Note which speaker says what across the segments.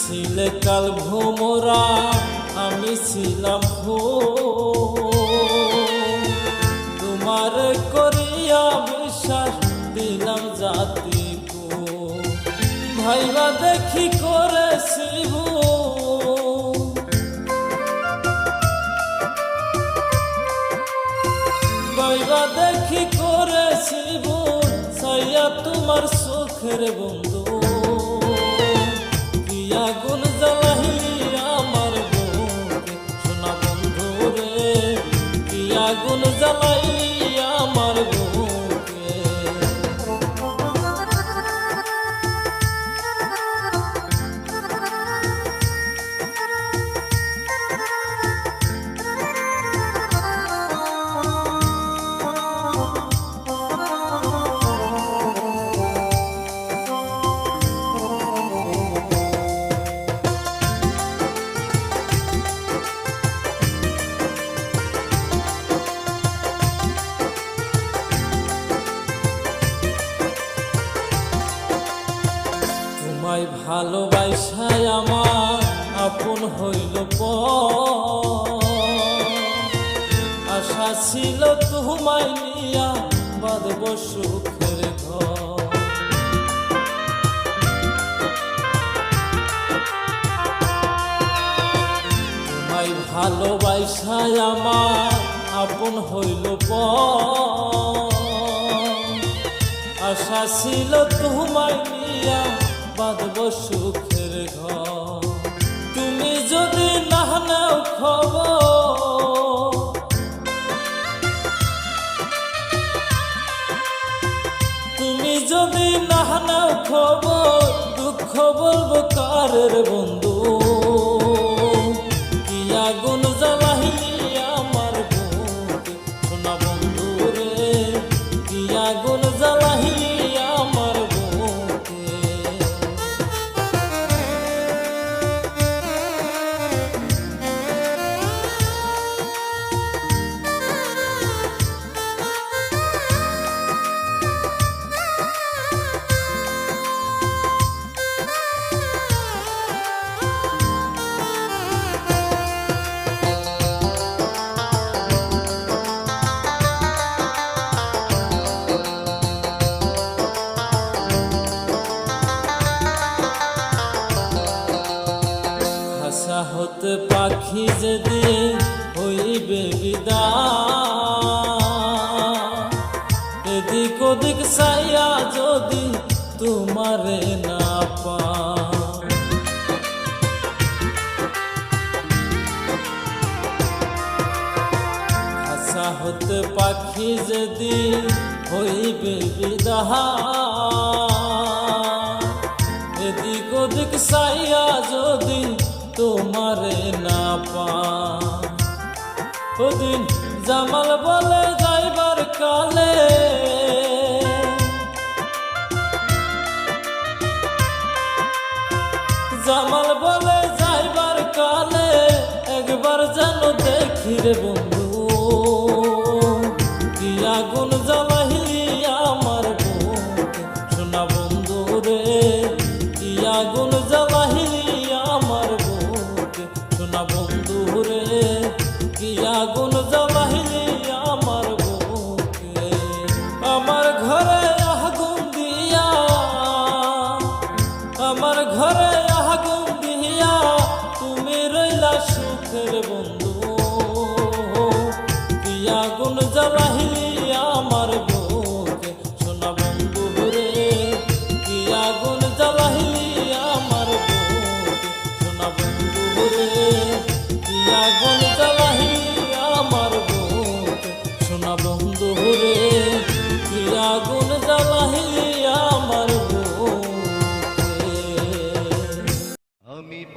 Speaker 1: ছিলে কাল ভোমরা। আমি ছিলাম ফুল তোমার করিয়া বিশ্বাস দিলাম জাতি ভাইবা দেখি করেছি তোমার সুখের বন্ধু। তোমায় নিয়া বাঁধব সুখের ঘর ভালোবাসায় আমার আপন হইল। আশা ছিল তোমায় নিয়া বাঁধব সুখের ঘর তুমি যদি না নাও খবর যদি না খবর, দুঃখ বলব কারের বন্ধু। কি আগুন জ্বালাইলি আমার বন্ধু শোনা বন্ধু রে কি আগুন ভাষা পাখি যদি হইবে বিদায়। এদিক ওদিক সাইয়া যদি তোমারে না পা হতে পাখি যদি হইবে বিদায়। এদিক ওদিক সাইয়া যদি তোমারে না পা ওদিন জামাল বলে যাইবার কালে জামাল বলে যাইবার কালে একবার যেন দেখি রে বন্ধু।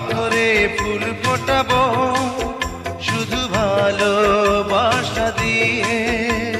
Speaker 2: পাথরে ফুল ফোটাবো শুধু ভালোবাসা দিয়ে।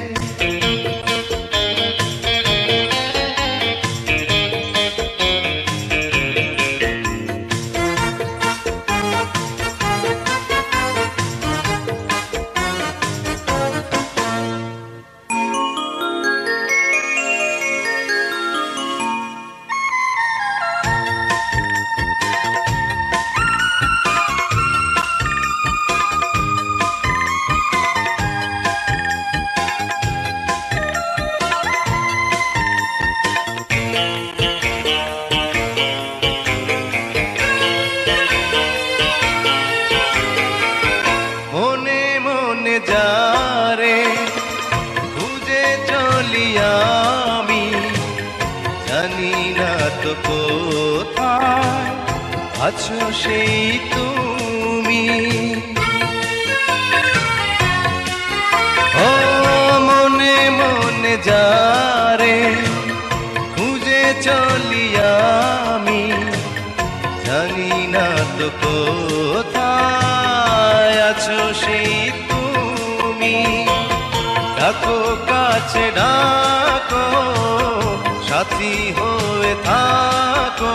Speaker 2: আছো সেই তুমি। ও মনে মনে যারে খুঁজে চলি আমি, জানি না তো কোথায় আছো সেই তুমি। ডাকো, কাছে ডাকো, সাথী হয়ে থাকো।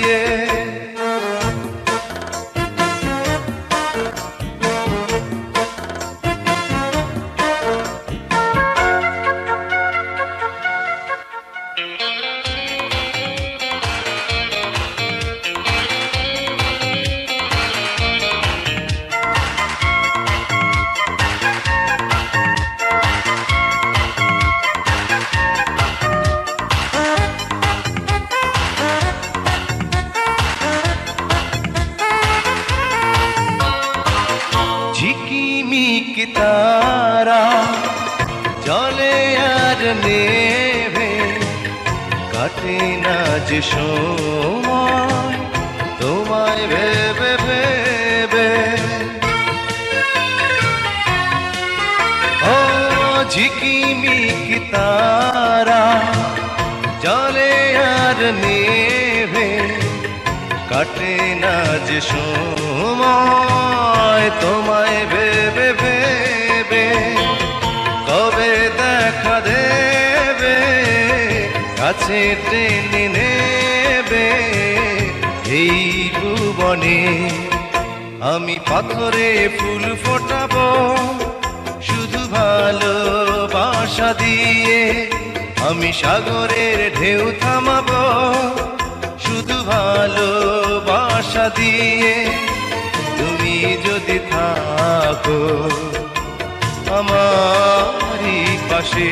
Speaker 2: নেভে কাটে না যে সময় তোমায় ভেবে ভেবে ও ঝিকিমিক তারা জলে আর নেবে কাটে না যে সময় তোমায় কাছে টেনে নেবে এই ভুবনে। আমি পাথরে ফুল ফোটাবো, শুধু ভালোবাসা দিয়ে। আমি সাগরের ঢেউ থামাবো, শুধু ভালোবাসা দিয়ে। তুমি যদি থাকো, আমারই পাশে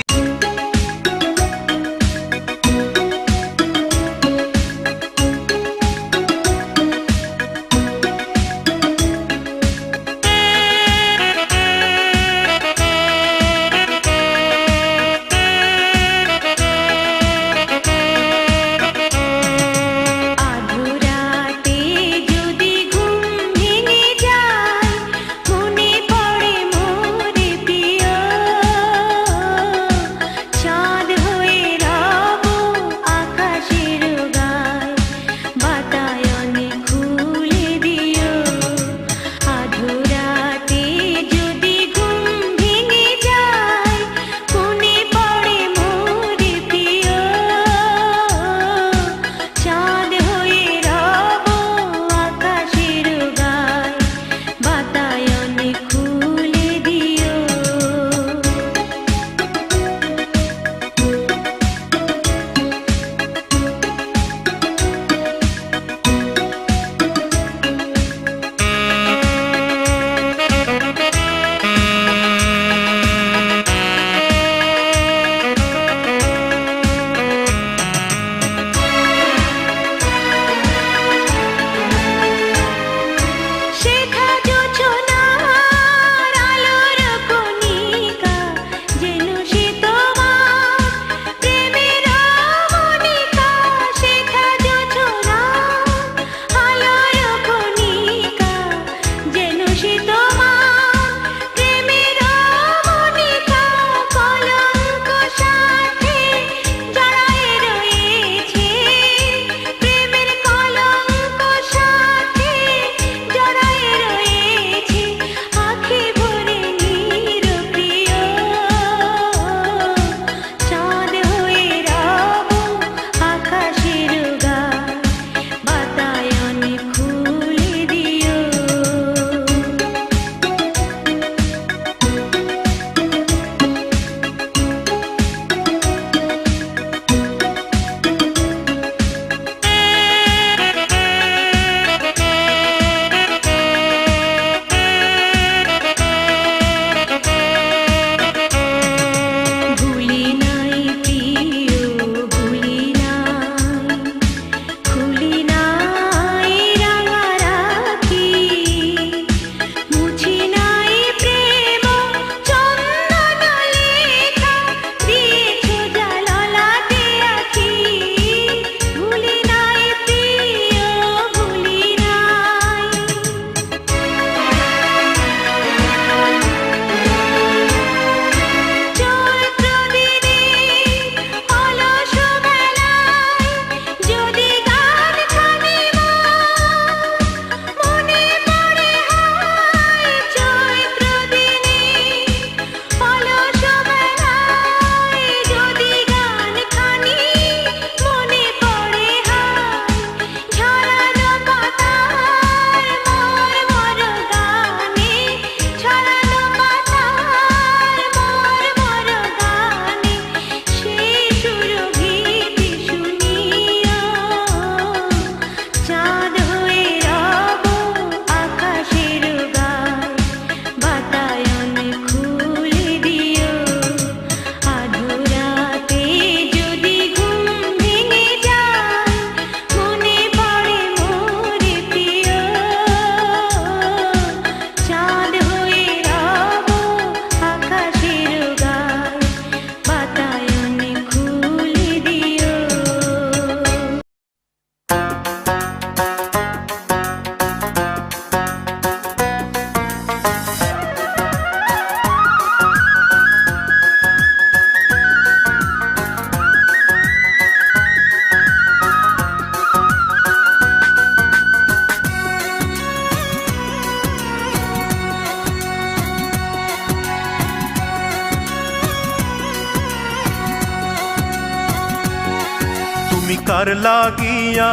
Speaker 3: তুমি লাগিয়া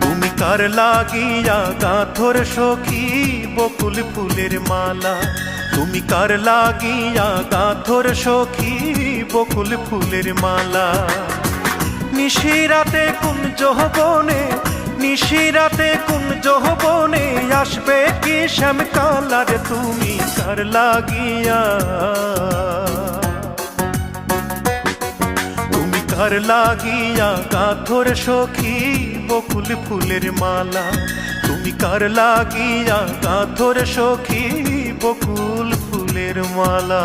Speaker 3: তুমি কার লাগিয়া গাথর সখী বকুল ফুলের মালা তুমি কার লাগিয়া গাথর সখী বকুল ফুলের মালা নিশিরাতে কোন জহবনে নিশিরাতে কোন জহবনে আসবে কি শ্যাম কালার তুমি কার লাগিয়া তুমি কার লাগিয়া কাথর সখী, বকুল ফুলের মালা। তুমি কার লাগিয়া কাথর সখী, বকুল ফুলের মালা?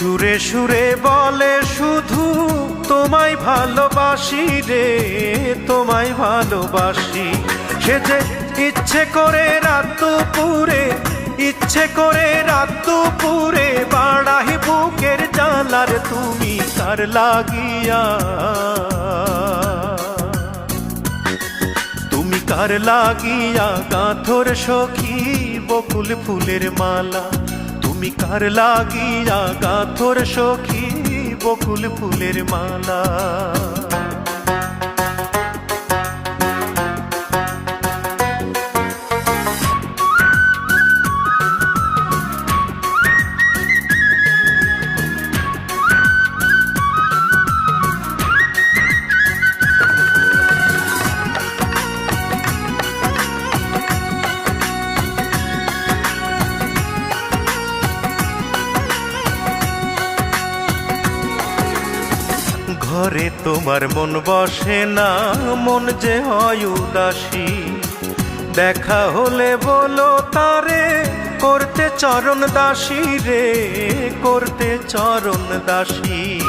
Speaker 3: সুরে সুরে বলে, শুধু তোমায় ভালোবাসি রে, তোমায় ভালোবাসি। সে যে ইচ্ছে করে রাত দুপুরে, ইচ্ছে করে রাত দুপুরে, বাড়াই বুকের জালার তুমি কার লাগিয়া। তুমি কার লাগিয়া গাথর সখী, বকুল ফুলের মালা তুমি কার লাগিয়া গাথর সখী বকুল ফুলের মালা। তোমার মন বসে না, মন যে হয় উদাসী। দেখা হলে বলো তারে, করতে চরণ দাসী রে, করতে চরণ দাসী।